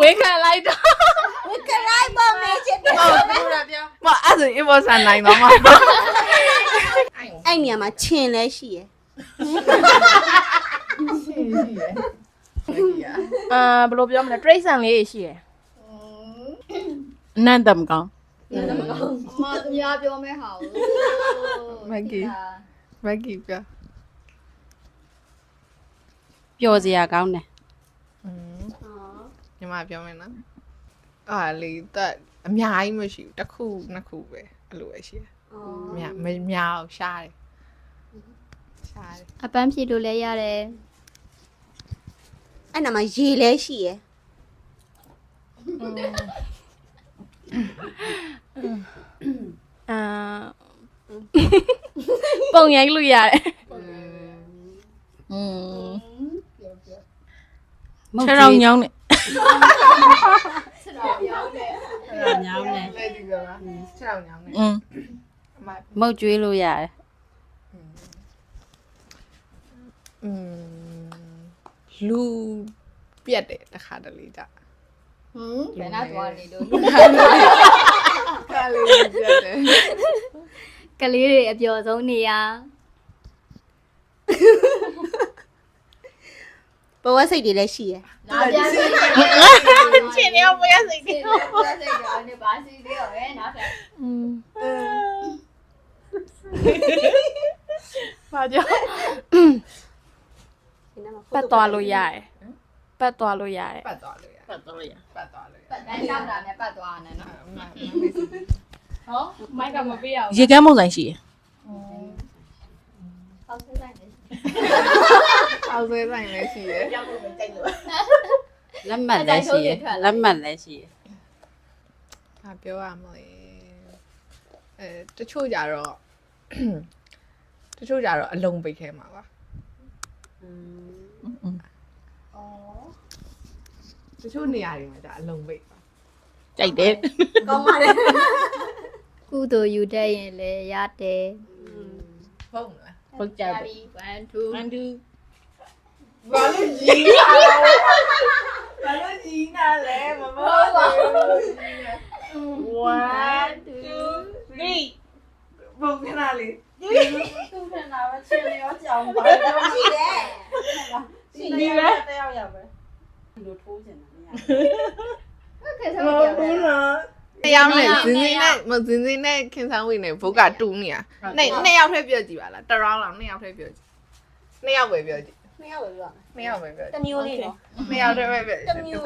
ဝေခံလိုက်တော့ဝကရိုက်ပေါ်မေးချင်တယ်ဟုတ်ဘူးလားပြောမအဲ့ဆိုရင် inbox နိုင်တော့မှာအဲ့နေရာမှာခြင်လဲရှိရယ်ရှင်းရှိရယ်ဟုတ်ကဲ့အာဘယ်လိုပြောမလဲ trace ဆန်လေးရှိရယ်အနန္တမကောင်းမသူများပြောမဲ့ဟာကိုမက်ကီမက်ကီပြောပျော်စရာကောင်းတယ်อืมညီ မပြောမယ်နော်အာလေတက်အများကြီးမရှိဘူးတစ်ခုနှစ်ခုပဲအဲ့လိုပဲရှိတယ်အများမများအောင်ရှားတယ်ရှားတယ်အပန်းဖြေလို့လည်းရတယ်အဲ့နာမှာရေလဲရှိရယ်အာပုံရိုက်လို့ရတယ်อืมမုတ်ခြေထောက်ညောင်းနေ ညောင်းတယ် လက်ဒီကပါခြေထောက်ညောင်းနေ อืม အမ မုတ်ကျွေးလို့ရတယ် อืมလူပြက်တယ်တခါတလေကြ ဟမ်ဘယ်နာသွားနေလို့ ခါလေးလူပြက်တယ် ကလေးတွေအပျော်ဆုံးနေရ ဘဝစိတ်တွေလည်းရှိရယ်နာပြန်ပြီရှင်နေအောင်မရစိတ်စိတ်တော့စိတ်တော့နေပါစီလေးရောပဲနောက်ထပ်อืมဘာကြောင့်ပတ်သွားလို့ရတယ်ပတ်သွားလို့ရတယ်ပတ်သွားလို့ရပတ်သွားလို့ရပတ်သွားလို့ရပတ်တန်းရောက်တာနဲ့ပတ်သွားတယ်နော်အမဟောမိုက်ကမပေးရဘူးရေကမ်းမုံဆိုင်ရှိရယ်ဟောက်ဆက်လိုက်နေ အောက်ဆွဲဆိုင်လည်းရှိရယ်လက်မှတ်လည်းရှိရလက်မှတ်လည်းရှိရ။ဘာပြောရမလဲ။အဲတချို့ကြတော့တချို့ကြတော့အလုံးပိတ်ခဲမှာပါ။တချို့နေရာတွေမှာじゃအလုံးပိတ်ပါကြိုက်တယ်ကောင်းပါလေကုသိုလ်ယူတတ်ရင်လည်းရတယ်။ဟုတ်မလားဟုတ်ကြတယ်ပြီ1 2 one two ။ ဘာလို့ကြီးလာလဲ။ဘာလို့ကြီးလာလဲမမဟုတ်ပါဘူး one two three ။ဘုံခဏလေးရှိတယ်ဒီလဲခဲ့ဆုံး။ပြောတယ်နှစ်ယောက်နဲ့ဇင်းဇင်းနဲ့မဇင်းဇင်းနဲ့ခင်ဆောင်ဝင်နဲ့ဘုတ်ကတူနေရ။နှစ်နှစ်ယောက်ထဲပြောကြည့်ပါလား။တရောင်းလောက်နှစ်ယောက်ထဲပြောကြည့်။နှစ်ယောက်ပဲပြောကြည့် နှစ်ယောက်ပဲပြော။နှစ်ယောက်ပဲပြောကြတည့်မျိုးလေးနော်။နှစ်ယောက်ထဲပဲပြောကြည့်တမျိုး